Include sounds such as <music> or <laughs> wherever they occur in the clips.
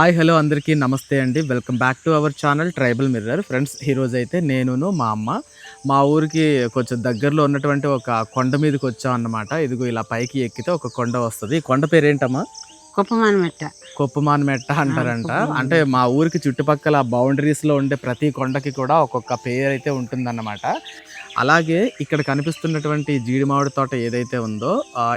Hi hello అందరికీ నమస్తే అండి. Welcome back to our channel Tribal Mirror. Friends ఈరోజు అయితే నేనును మా అమ్మ మా ఊరికి కొంచెం దగ్గరలో ఉన్నటువంటి ఒక కొండ మీదకి వచ్చాం అన్నమాట. ఇదిగో ఇలా పైకి ఎక్కితే ఒక కొండ వస్తుంది. ఈ కొండ పేరు ఏంటమ్మా కుప్పమాన మెట్ట కొప్పమాన్ మెట్ట అంటారంట అంటే మా ఊరికి చుట్టుపక్కల బౌండరీస్లో ఉండే ప్రతి కొండకి కూడా ఒక్కొక్క పేరు అయితే ఉంటుందన్నమాట. అలాగే ఇక్కడ కనిపిస్తున్నటువంటి జీడి మామిడి తోట ఏదైతే ఉందో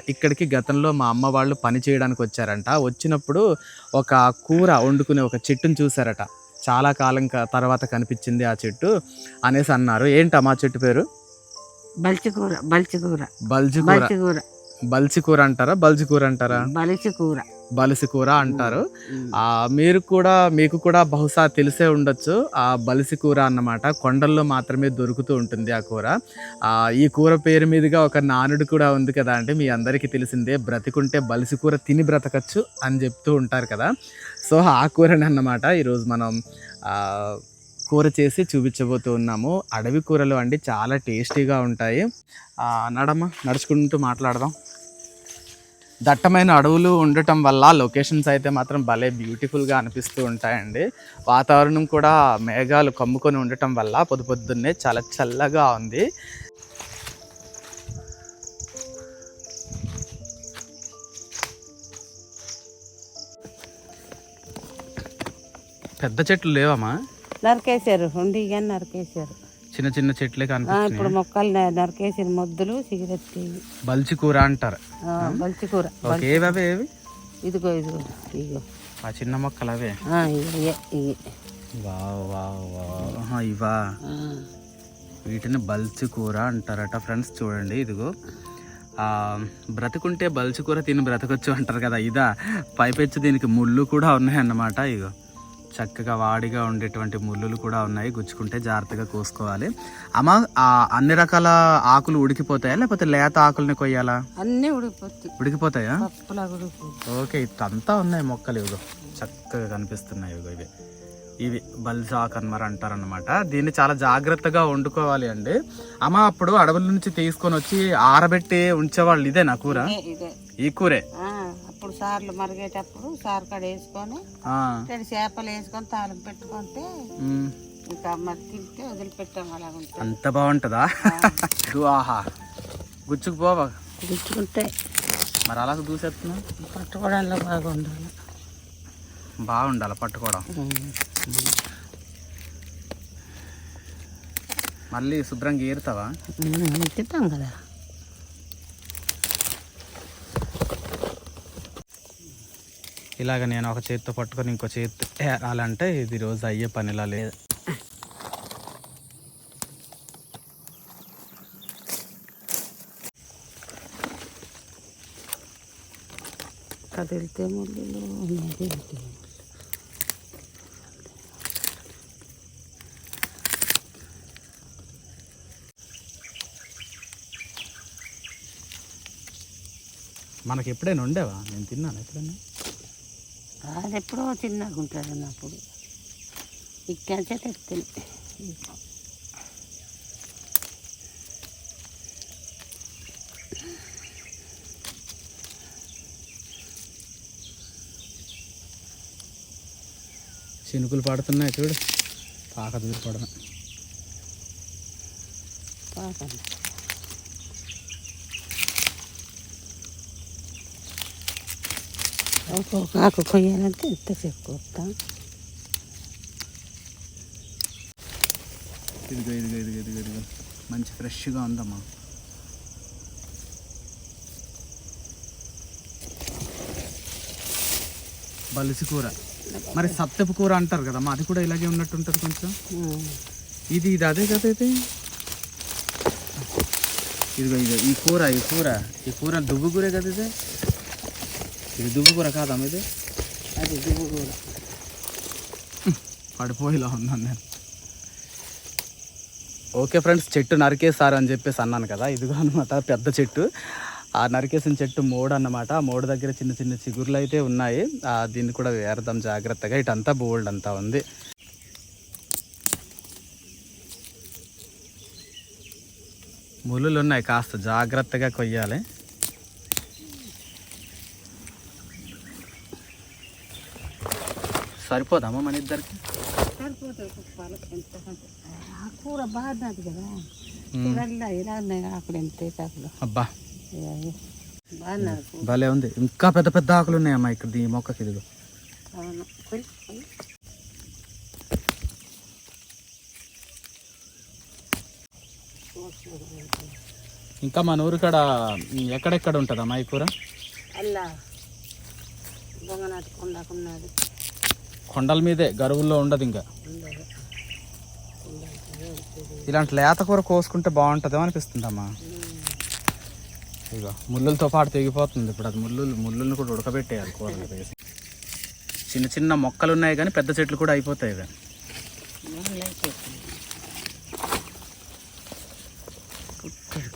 ఇక్కడికి గతంలో మా అమ్మ వాళ్ళు పని చేయడానికి వచ్చారంట. వచ్చినప్పుడు ఒక కూర వండుకునే ఒక చెట్టును చూసారట చాలా కాలం తర్వాత కనిపించింది ఆ చెట్టు అనేసి అన్నారు. ఏంటమ్మా చెట్టు పేరు? బలిచి కూర బలిచి బల్జి కూర అంటారా? బల్జి కూర అంటారా? బలిచి కూర బలిసి కూర అంటారు ఆ మీరు కూడా మీకు కూడా బహుశా తెలిసే ఉండొచ్చు. ఆ బలిసి కూర అన్నమాట కొండల్లో మాత్రమే దొరుకుతూ ఉంటుంది ఆ కూర. ఆ ఈ కూర పేరు మీదుగా ఒక నానుడు కూడా ఉంది కదా అంటే మీ అందరికీ తెలిసిందే బ్రతికుంటే బలిసి కూర తిని బ్రతకచ్చు అని చెప్తూ ఉంటారు కదా. సో ఆ కూరని అన్నమాట ఈరోజు మనం ఆ, కూర చేసి చూపించబోతూ ఉన్నాము. అడవి కూరలు అండి చాలా టేస్టీగా ఉంటాయి. ఆ, నడమ్మ నడుచుకుంటూ మాట్లాడదాం. దట్టమైన అడవులు ఉండటం వల్ల లొకేషన్స్ అయితే మాత్రం భలే బ్యూటిఫుల్గా అనిపిస్తూ ఉంటాయండి. వాతావరణం కూడా మేఘాలు కమ్ముకొని ఉండటం వల్ల పొద్దు పొద్దున్నే చాలా చల్లగా ఉంది. పెద్ద చెట్లు లేవమ్మా? నరికేశారు ఉండి కానీ నరికేశారు. చిన్న చిన్న చెట్లే ఆ, ఇప్పుడు కనిపిస్తున్నాయి మొక్కలు నరికేసిన మొద్దులు సిగరెట్ బల్చి కూర అంటారు. బలిచి కూర ఓకే ఏవి ఏవి? ఇదిగో ఇదిగో ఇదిగో. ఆ చిన్న మొక్కలు అవే? ఇవి వీటిని బల్చి కూర అంటారట ఫ్రెండ్స్ చూడండి ఇదిగో. ఆ, బ్రతుకుంటే బల్చి కూర తిని బ్రతకొచ్చు అంటారు కదా ఇదా? పైపెచ్చు దీనికి ముళ్ళు కూడా ఉన్నాయి అన్నమాట ఇగో. చక్కగా వాడిగా ఉండేటువంటి ముళ్ళులు కూడా ఉన్నాయి. గుచ్చుకుంటే జాగ్రత్తగా కోసుకోవాలి. అమ్మ ఆ అన్ని రకాల ఆకులు ఉడికిపోతాయా? లేకపోతే లేత ఆకుల్ని కొయ్యాలా? అన్నీ ఉడికిపోతాయి. ఉడికిపోతాయా? ఓకే ఇదంతా ఉన్నాయి మొక్కలు. ఇవిగో చక్కగా కనిపిస్తున్నాయి. ఇవిగో ఇవి. ఇవి బల్జాక్ అన్నమాట అంటారనమాట దీన్ని చాలా జాగ్రత్తగా వండుకోవాలి అండి. అమ్మ అప్పుడు అడవుల నుంచి తీసుకొని వచ్చి ఆరబెట్టి ఉంచేవాళ్ళు ఇదే నా కూర ఈ కూరే? అప్పుడు సార్లు మరిగేటప్పుడు సార్ కాడ వేసుకొని రెండు చేపలు వేసుకొని తాళం పెట్టుకుంటే ఇంకా మరి తింటే వదిలిపెట్టాం ఉంటుంది అంత బాగుంటుందా? ఆహా. గుచ్చుకుపోవా గుచ్చుకుంటే మరి అలా దూసేస్తున్నా? పట్టుకోవడంలో బాగా ఉండాలి బాగుండాలి పట్టుకోవడం. మళ్ళీ శుభ్రంగా ఏరుతావా? తింటాం కదా. ఇలాగ నేను ఒక చేతితో పట్టుకొని ఇంకో చేతి ఏరాలంటే ఇది రోజు అయ్యే పనిలా లేదు. కదిలితే ముళ్ళు మనకి ఎప్పుడైనా ఉండేవా? నేను తిన్నాను ఎప్పుడైనా? అది ఎప్పుడో చిన్నగా ఉంటుంది అన్నప్పుడు. ఇక్కడికే తెస్తుంది చినుకులు పడుతున్నాయి చూడు. పాక దూరి పడడం పాకండి ఒక్కొక్క ఆకు కొయ్యాలంటే ఇంతసేపు కొత్తాం ఇదిగో ఇదిగో ఇదిగో ఇదిగో ఇదిగో. మంచి ఫ్రెష్గా ఉందమ్మా. బలిసి కూర. మరి సత్తెపు కూర అంటారు కదమ్మా అది కూడా ఇలాగే ఉన్నట్టు ఉంటుంది కొంచెం ఇది ఇది అదే కదా ఇది? ఇదిగో ఇదిగో ఈ కూర ఈ కూర. ఈ కూర దువ్వు కూరే కదా ఇది? ఇది దువ్వు కూర కాదమ్మా ఇది అది దువ్వు కూడా. పడిపోయేలా ఉన్నాను నేను. ఓకే ఫ్రెండ్స్ చెట్టు నరికేసారు అని చెప్పేసి అన్నాను కదా ఇదిగో అనమాట పెద్ద చెట్టు. ఆ నరికేసిన చెట్టు మోడు అన్నమాట. ఆ మోడు దగ్గర చిన్న చిన్న చిగుర్లు అయితే ఉన్నాయి. ఆ దీన్ని కూడా వేరదాం జాగ్రత్తగా. ఇటంతా బోల్డ్ అంతా ఉంది. ములులు ఉన్నాయి కాస్త జాగ్రత్తగా కొయ్యాలి. సరిపోదమ్మా మన ఇద్దరికి? కూర బాగున్నది కదా. కూరల్లో ఇలా ఉన్నాయి ఆకులు ఎంత ఆకులు అబ్బా. బాగున్నది కూర. భలే ఉంది. ఇంకా పెద్ద పెద్ద ఆకులు ఉన్నాయమ్మా ఇక్కడ ఈ మొక్కకి ఇదిగో. అవును. ఇంకా మన ఊరు కాడ ఎక్కడెక్కడ ఉంటుందమ్మా ఈ కూర? అల్లా. బొంగనాటి కొండకున్నది కొండల మీదే గరువుల్లో ఉండదు ఇంకా. ఇలాంటి లేత కూర కోసుకుంటే బాగుంటుందేమో అనిపిస్తుందమ్మా. ఇగో ముళ్ళులతో పాటు తెగిపోతుంది. ఇప్పుడు అది ముళ్ళు ముళ్ళులను కూడా ఉడకబెట్టేయాలి వేసి చిన్న చిన్న మొక్కలు ఉన్నాయి కానీ పెద్ద చెట్లు కూడా అయిపోతాయి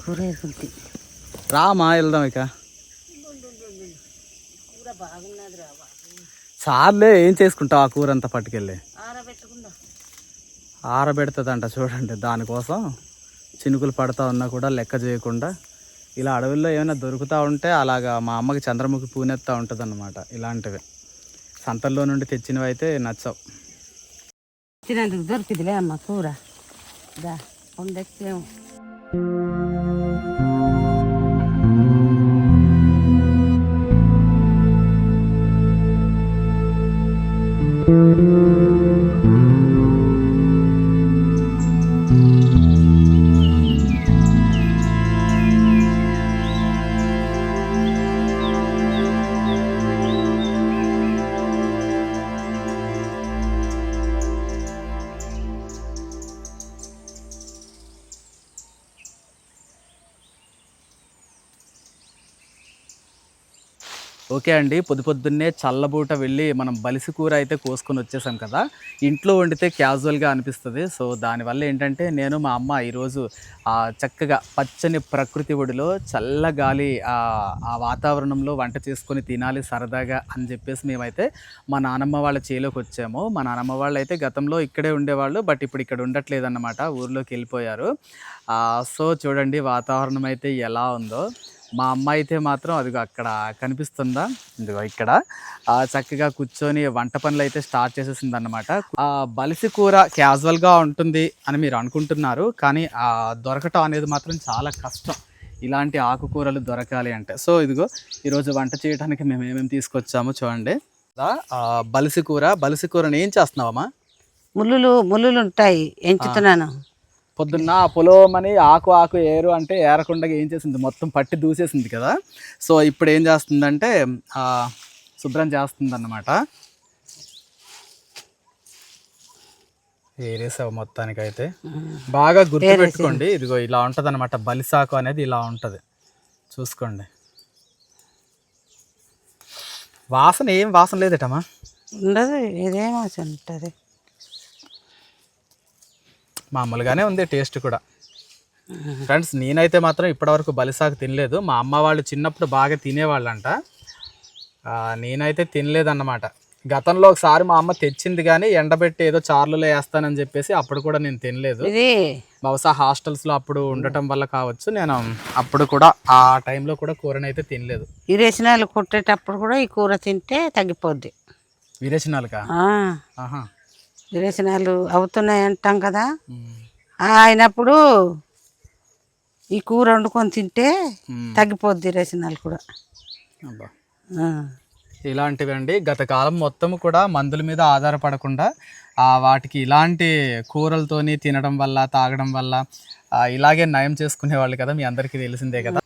కూర వేసుకుంది రామా వెళ్దాం ఇక కూర బాగున్నది రా చాలే ఏం చేసుకుంటావు ఆ కూర అంతా పట్టుకెళ్ళి ఆరబెడుతుందంట చూడండి దానికోసం. చినుకులు పడతా ఉన్నా కూడా లెక్క చేయకుండా. ఇలా అడవుల్లో ఏమైనా దొరుకుతూ ఉంటే అలాగా మా అమ్మకి చంద్రముఖి పూనెత్తా ఉంటుంది అన్నమాట ఇలాంటివి. సంతల్లో నుండి తెచ్చినవి అయితే నచ్చవు. తినందుకు దొరికిదిలే అమ్మ కూర. దా Música ఓకే అండి పొద్దు పొద్దున్నే చల్లబూట వెళ్ళి మనం బలిసి కూర అయితే కోసుకొని వచ్చేసాం కదా. ఇంట్లో వండితే క్యాజువల్గా అనిపిస్తుంది. సో దానివల్ల ఏంటంటే నేను మా అమ్మ ఈరోజు చక్కగా పచ్చని ప్రకృతి ఒడిలో చల్ల గాలి ఆ వాతావరణంలో వంట చేసుకొని తినాలి సరదాగా అని చెప్పేసి మేమైతే మా నానమ్మ వాళ్ళ చేలోకి వచ్చాము. మా నానమ్మ వాళ్ళు అయితే గతంలో ఇక్కడే ఉండేవాళ్ళు బట్ ఇప్పుడు ఇక్కడ ఉండట్లేదు అన్నమాట ఊర్లోకి వెళ్ళిపోయారు. సో చూడండి వాతావరణం అయితే ఎలా ఉందో. మా అమ్మ అయితే మాత్రం అదిగో అక్కడ కనిపిస్తుందా? ఇదిగో ఇక్కడ. చక్కగా కూర్చొని వంట పనులు అయితే స్టార్ట్ చేసేసింది అనమాట ఆ బలిసి కూర క్యాజువల్గా ఉంటుంది అని మీరు అనుకుంటున్నారు కానీ దొరకటం అనేది మాత్రం చాలా కష్టం. ఇలాంటి ఆకుకూరలు దొరకాలి అంటే. సో ఇదిగో ఈరోజు వంట చేయడానికి మేము ఏమేమి తీసుకొచ్చామో చూడండి. బలిసి కూర బలిసి కూరని ఏం చేస్తున్నావమ్మా? ముళ్ళులు ముళ్ళులు ఉంటాయి. ఎంచుతున్నాను. పొద్దున్న ఆ పొలమని ఆకు ఆకు ఏరు అంటే ఏరకుండా ఏం చేసింది? మొత్తం పట్టి దూసేసింది కదా. సో ఇప్పుడు ఏం చేస్తుందంటే శుభ్రం చేస్తుంది అన్నమాట ఏరేసావు మొత్తానికైతే. బాగా గుర్తుపెట్టుకోండి. ఇదిగో ఇలా ఉంటుంది అనమాట బలిసాకు అనేది ఇలా ఉంటుంది. చూసుకోండి. వాసన ఏం వాసన లేదటమ్మా? ఉండదు. ఇదేమో ఉంటుంది? మామూలుగానే ఉంది టేస్ట్ కూడా. ఫ్రెండ్స్ నేనైతే మాత్రం ఇప్పటివరకు బలిసాకు తినలేదు. మా అమ్మ వాళ్ళు చిన్నప్పుడు బాగా తినేవాళ్ళంట. నేనైతే తినలేదన్నమాట. గతంలో ఒకసారి మా అమ్మ తెచ్చింది కానీ ఎండబెట్టి ఏదో చార్లులో వేస్తానని చెప్పేసి అప్పుడు కూడా నేను తినలేదు. బహుశా హాస్టల్స్లో అప్పుడు ఉండటం వల్ల కావచ్చు. నేను అప్పుడు కూడా ఆ టైంలో కూడా కూరని అయితే తినలేదు. ఈ రేసినాలు కొట్టేటప్పుడు కూడా ఈ కూర తింటే తగ్గిపోద్ది. విరేచనాలుగా ఆ, ఆహా ఈ రేసినాలు అవుతున్నాయి అంటాం కదా. అయినప్పుడు ఈ కూర వండుకొని తింటే. తగ్గిపోద్ది రేసినాలు కూడా. అబ్బా. ఆ. ఇలాంటివి అండి గత కాలం మొత్తం కూడా మందుల మీద ఆధారపడకుండా ఆ వాటికి ఇలాంటి కూరలతోని తినడం వల్ల తాగడం వల్ల ఇలాగే నయం చేసుకునేవాళ్ళు కదా మీ అందరికీ తెలిసిందే కదా.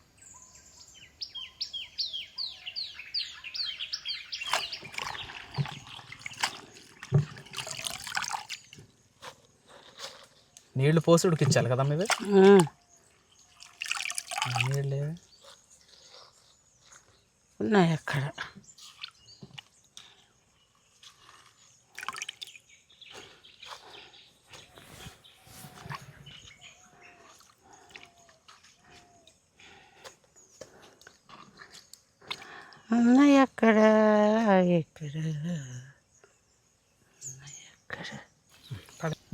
నీళ్ళు పోసి ఉడికించాలి కదా మీది. నీళ్ళే ఉన్నాయి అక్కడ. ఉన్నాయి అక్కడ ఎక్కడ ఉన్నాయి అక్కడ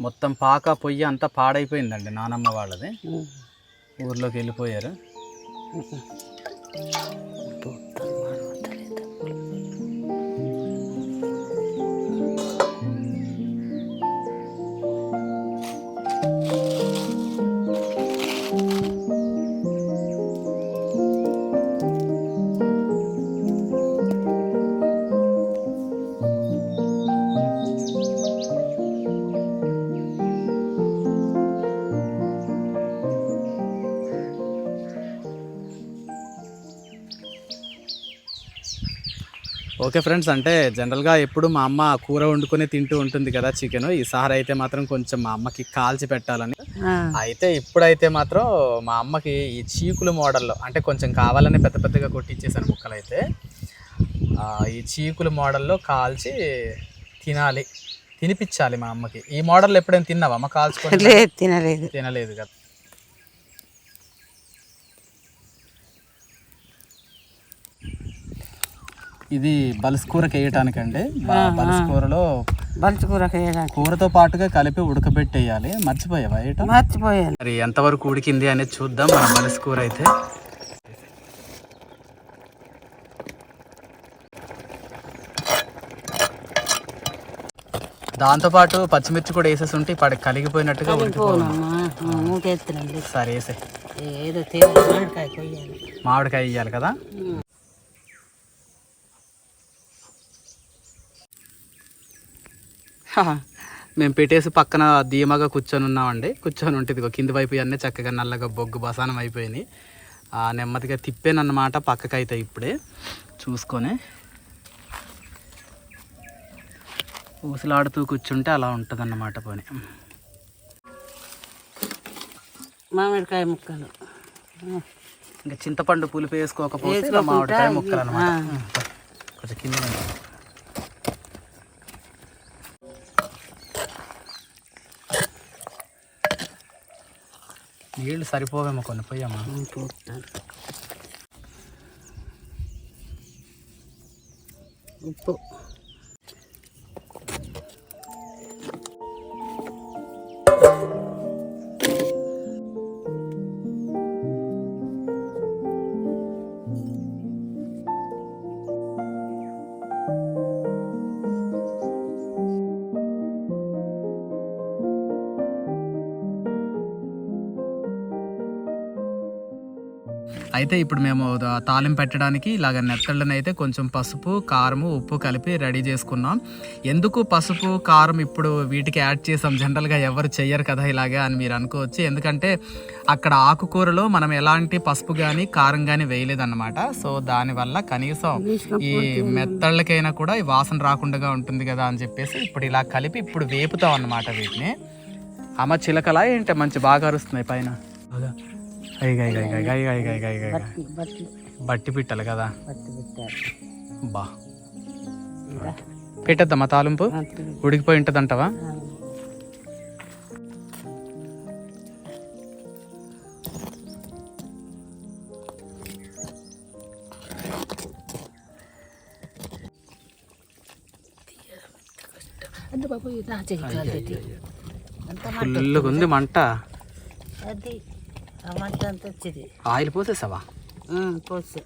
మొత్తం పాక పొయ్యి అంతా పాడైపోయిందండి నానమ్మ వాళ్ళది. ఊర్లోకి వెళ్ళిపోయారు. ఓకే ఫ్రెండ్స్ అంటే జనరల్గా ఎప్పుడు మా అమ్మ కూర వండుకొని తింటూ ఉంటుంది కదా చికెన్. ఈసారి అయితే మాత్రం కొంచెం మా అమ్మకి కాల్చి పెట్టాలని. అయితే ఇప్పుడైతే మాత్రం మా అమ్మకి ఈ చీకులు మోడల్లో అంటే కొంచెం కావాలని పెద్ద పెద్దగా కొట్టించేసాను ముక్కలు అయితే ఈ చీకులు మోడల్లో కాల్చి తినాలి తినిపించాలి మా అమ్మకి. ఈ మోడల్ ఎప్పుడైనా తిన్నావా? అమ్మ కాల్చుకొని లేదు తినలేదు. తినలేదు కదా. ఇది బలుసుకూరకి వేయటానికండి బలుసుకూరలో బలుసుకూరకి వేయడానికి కూరతో పాటుగా కలిపి ఉడకబెట్టేయాలి. మర్చిపోయావా వేయటం మర్చిపోయాలి మరి ఎంతవరకు ఉడికింది అనేది చూద్దాం మన బలుసుకూర అయితే. దాంతో పాటు పచ్చిమిర్చి కూడా వేసేసి ఉంటే ఇప్పటికి కలిగిపోయినట్టుగా సరే వేసే మామిడికాయ వేయాలి కదా? మేము పెట్టేసి పక్కన ధీమాగా కూర్చొని ఉన్నామండి. కూర్చొని ఉంటుంది కింది వైపు అన్నీ చక్కగా నల్లగా బొగ్గు బసానం అయిపోయినాయి. ఆ, నెమ్మదిగా తిప్పానన్నమాట పక్కకి అయితే ఇప్పుడే. చూసుకొని ఊసలాడుతూ కూర్చుంటే అలా ఉంటుంది అన్నమాట పోనీ. మామిడికాయ ముక్కలు. ఇంకా చింతపండు పులుపు వేసుకోకపోతే మామిడికాయ ముక్కలు అనమాట. కొంచెం కింద నీళ్ళు సరిపోవేమో కొన్ని పోయామా ఉప్పు. అయితే ఇప్పుడు మేము ద- తాలింపు పెట్టడానికి ఇలాగ నెత్తళ్ళని అయితే కొంచెం పసుపు కారము ఉప్పు కలిపి రెడీ చేసుకున్నాం. ఎందుకు పసుపు కారం ఇప్పుడు వీటికి యాడ్ చేసాం? జనరల్గా ఎవరు చెయ్యరు కదా ఇలాగా అని మీరు అనుకోవచ్చు. ఎందుకంటే అక్కడ ఆకుకూరలో మనం ఎలాంటి పసుపు కానీ కారం కానీ వేయలేదన్నమాట. సో దానివల్ల కనీసం ఈ మెత్తళ్ళకైనా కూడా ఈ వాసన రాకుండా ఉంటుంది కదా అని చెప్పేసి ఇప్పుడు ఇలా కలిపి ఇప్పుడు వేపుతాం అన్నమాట వీటిని. అమ్మ చిలకలా ఏంటి? మంచి బాగా అరుస్తున్నాయి పైన. బాగా బట్టి పిట్టలు కదా? బా. పెట్టద్దమ్మా తాలింపు? ఉడికిపోయి ఉంటుంది ఫుల్గా ఉంది మంట. అది. ఆ మంట అంత వచ్చింది. ఆయిల్ పోసేసావా? పోసి.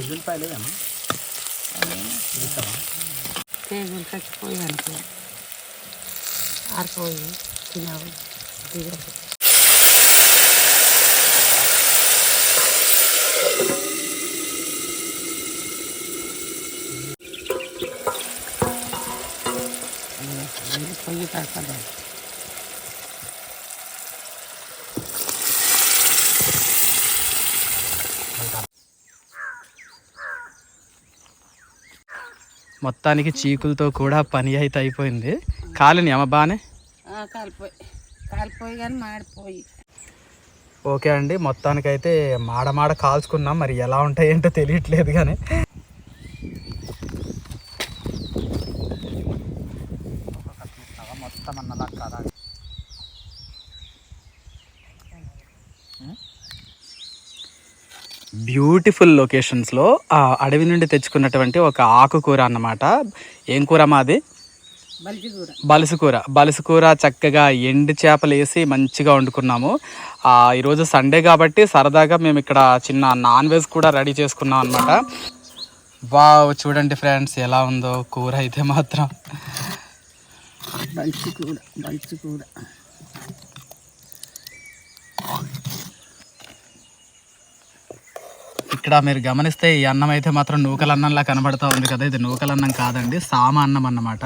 ఉల్లిపాయలు టేబుల్ చచ్చిపోయి అనుకో ఆరిపోయి తినావు దిగదు పొయ్యి పడతాడు మొత్తానికి చీకులతో కూడా పని అయితే అయిపోయింది. కాలిని అమ్మ బాగానే కాలిపోయి కాలిపోయి కానీ మాడిపోయి. ఓకే అండి మొత్తానికైతే మాడ మాడ కాల్చుకున్నాం. మరి ఎలా ఉంటాయేంటో తెలియట్లేదు కానీ మొత్తం అన్నలా కదా బ్యూటిఫుల్ లొకేషన్స్లో ఆ అడవి నుండి తెచ్చుకున్నటువంటి ఒక ఆకుకూర అన్నమాట. ఏం కూర మాది బలిసి కూర బలసుకూర. బలసుకూర చక్కగా ఎండు చేపలు వేసి మంచిగా వండుకున్నాము. ఈరోజు సండే కాబట్టి సరదాగా మేము ఇక్కడ చిన్న నాన్ వెజ్ కూడా రెడీ చేసుకున్నాం అనమాట వావ్ చూడండి ఫ్రెండ్స్ ఎలా ఉందో కూర అయితే మాత్రం. బలిసి కూర బలిసి కూర ఇక్కడ మీరు గమనిస్తే ఈ అన్నం అయితే మాత్రం నూకల అన్నంలా కనబడతా ఉంది కదా. ఇది నూకల అన్నం కాదండి సామ అన్నం అన్నమాట.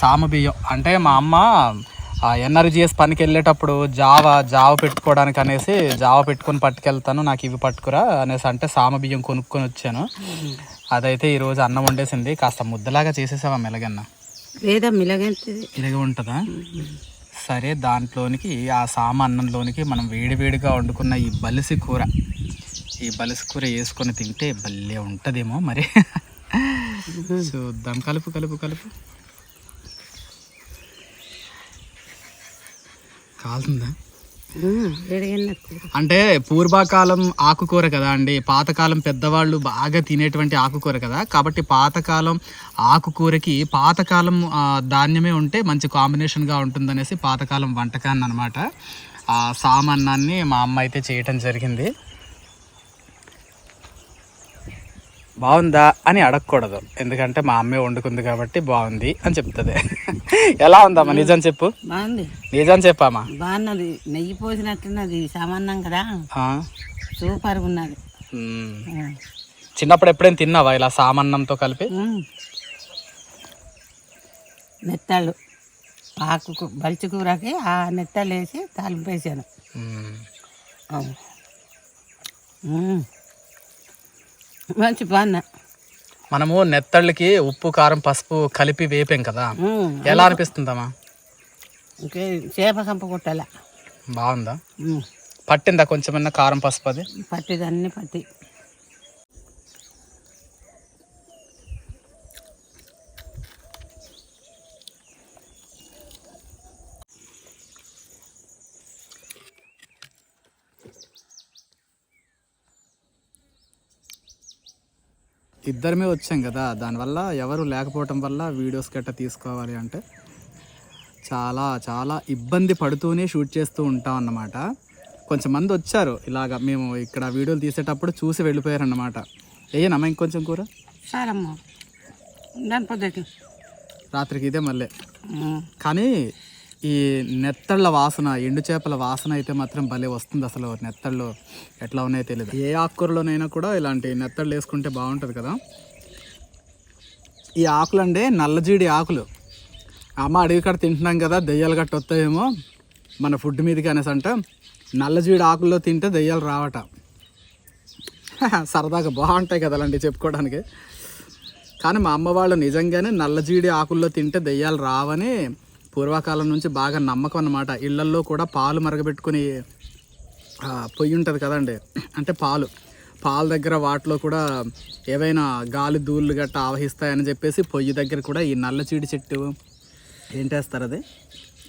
సామ బియ్యం. అంటే మా అమ్మ ఆ ఎన్ఆర్జిఎస్ పనికి వెళ్ళేటప్పుడు జావ జావ పెట్టుకోవడానికి అనేసి జావ పెట్టుకొని పట్టుకెళ్తాను నాకు ఇవి పట్టుకురా అనేసి అంటే సామ బియ్యం కొనుక్కొని వచ్చాను. అదైతే ఈరోజు అన్నం వండేసింది. కాస్త ముద్దలాగా చేసేసావా మెలగన్న? లేదా మిలగంటిది. ఇలాగ ఉంటుందా? సరే దాంట్లోనికి ఆ సామ అన్నంలోనికి మనం వేడివేడిగా వండుకున్న ఈ బలిసి కూర. ఈ బలిసి కూర వేసుకొని తింటే భలే ఉంటుందేమో మరి. చూద్దాం కలుపు కలుపు కలుపు. కాలుతుందా? అంటే పూర్వకాలం ఆకుకూర కదా అండి. పాతకాలం పెద్దవాళ్ళు బాగా తినేటువంటి ఆకుకూర కదా. కాబట్టి పాతకాలం ఆకుకూరకి పాతకాలం ధాన్యమే ఉంటే మంచి కాంబినేషన్గా ఉంటుందనేసి పాతకాలం వంటకాన్ని అనమాట ఆ సామాన్నాన్ని మా అమ్మ అయితే చేయటం జరిగింది. బాగుందా అని అడగకూడదు. ఎందుకంటే మా అమ్మే వండుకుంది కాబట్టి బాగుంది అని చెప్తుంది. <laughs> ఎలా ఉందమ్మా? నిజం చెప్పు. బాగుంది. నిజం చెప్పామా? బాగున్నది. నెయ్యి పోసినట్టున్నది. సామాన్యం కదా. ఆ? సూపర్గా ఉన్నది. చిన్నప్పుడు ఎప్పుడైనా తిన్నావా ఇలా సామన్నంతో కలిపి. నెత్తాళ్ళు. ఆకు బలిచి కూరకి ఆ నెత్తాళ్ళు వేసి తాలింపు వేసాను. మంచి బాగున్నా మనము నెత్తళ్ళకి ఉప్పు కారం పసుపు కలిపి వేపాం కదా. ఎలా అనిపిస్తుందమ్మా? ఇంకే చేప కంప కొట్టాల. బాగుందా. పట్టిందా కొంచెమన్నా కారం పసుపు అది? పట్టిదన్నీ పట్టి ఇద్దరమే వచ్చాం కదా దానివల్ల ఎవరు లేకపోవటం వల్ల వీడియోస్ గట్ట తీసుకోవాలి అంటే చాలా చాలా ఇబ్బంది పడుతూనే షూట్ చేస్తూ ఉంటాం అన్నమాట. కొంచెం మంది వచ్చారు ఇలాగ మేము ఇక్కడ వీడియోలు తీసేటప్పుడు చూసి వెళ్ళిపోయారు అన్నమాట వేయనమ్మా ఇంకొంచెం కూర? రాత్రికి ఇదే మళ్ళీ. కానీ ఈ నెత్తళ్ళ వాసన ఎండు చేపల వాసన అయితే మాత్రం భలే వస్తుంది అసలు నెత్తళ్ళు. ఎట్లా ఉన్నాయో తెలియదు ఏ ఆకుకూరలోనైనా కూడా ఇలాంటి నెత్తళ్ళు వేసుకుంటే బాగుంటుంది కదా. ఈ ఆకులు అండి నల్లజీడి ఆకులు. అమ్మ అడవి కాడ తింటున్నాం కదా దెయ్యాలు గట్ట వస్తాయేమో. మన ఫుడ్ మీదకి అనేసి అంట నల్లజీడి ఆకుల్లో తింటే దెయ్యాలు రావట. సరదాగా బాగుంటాయి కదా అలాంటివి చెప్పుకోవడానికి. కానీ మా అమ్మ వాళ్ళు నిజంగానే నల్లజీడి ఆకుల్లో తింటే దెయ్యాలు రావని పూర్వకాలం నుంచి బాగా నమ్మకం అన్నమాట. ఇళ్ళల్లో కూడా పాలు మరగబెట్టుకుని పొయ్యి ఉంటుంది కదండి. అంటే పాలు. పాల దగ్గర వాటిలో కూడా ఏవైనా గాలి దూళ్ళు గట్ట ఆవహిస్తాయని చెప్పేసి పొయ్యి దగ్గర కూడా ఈ నల్లచీడి చెట్టు ఏంటేస్తారు అది?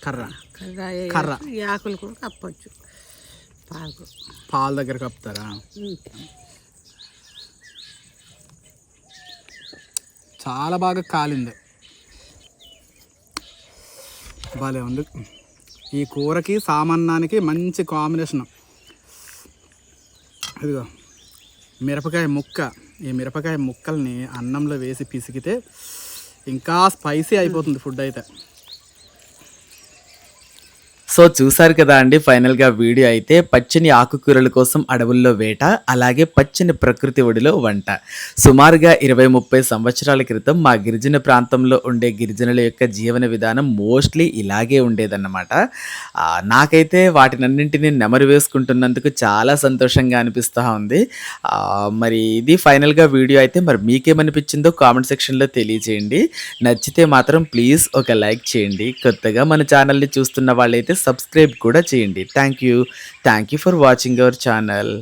కర్ర. కర్ర ఆకులు కూడా కప్పొచ్చు. పాలకు పాల దగ్గర కప్పుతారా. చాలా బాగా కాలింది. భలే ఉంది. ఈ కూరకి సామాన్నానికి మంచి కాంబినేషన్. ఇదిగో మిరపకాయ ముక్క. ఈ మిరపకాయ ముక్కల్ని అన్నంలో వేసి పిసికితే ఇంకా స్పైసీ అయిపోతుంది ఫుడ్ అయితే. సో చూసారు కదా అండి ఫైనల్గా వీడియో అయితే పచ్చని ఆకుకూరల కోసం అడవుల్లో వేట అలాగే పచ్చని ప్రకృతి ఒడిలో వంట. సుమారుగా ఇరవై ముప్పై సంవత్సరాల క్రితం మా గిరిజన ప్రాంతంలో ఉండే గిరిజనుల యొక్క జీవన విధానం మోస్ట్లీ ఇలాగే ఉండేదన్నమాట. నాకైతే వాటినన్నింటినీ నెమరు వేసుకుంటున్నందుకు చాలా సంతోషంగా అనిపిస్తూ ఉంది. మరి ఇది ఫైనల్గా వీడియో అయితే మరి మీకేమనిపించిందో కామెంట్ సెక్షన్లో తెలియజేయండి. నచ్చితే మాత్రం ప్లీజ్ ఒక లైక్ చేయండి. కొత్తగా మన ఛానల్ని చూస్తున్న వాళ్ళైతే సబ్స్క్రైబ్ కూడా చేయండి. Thank you thank you for watching our channel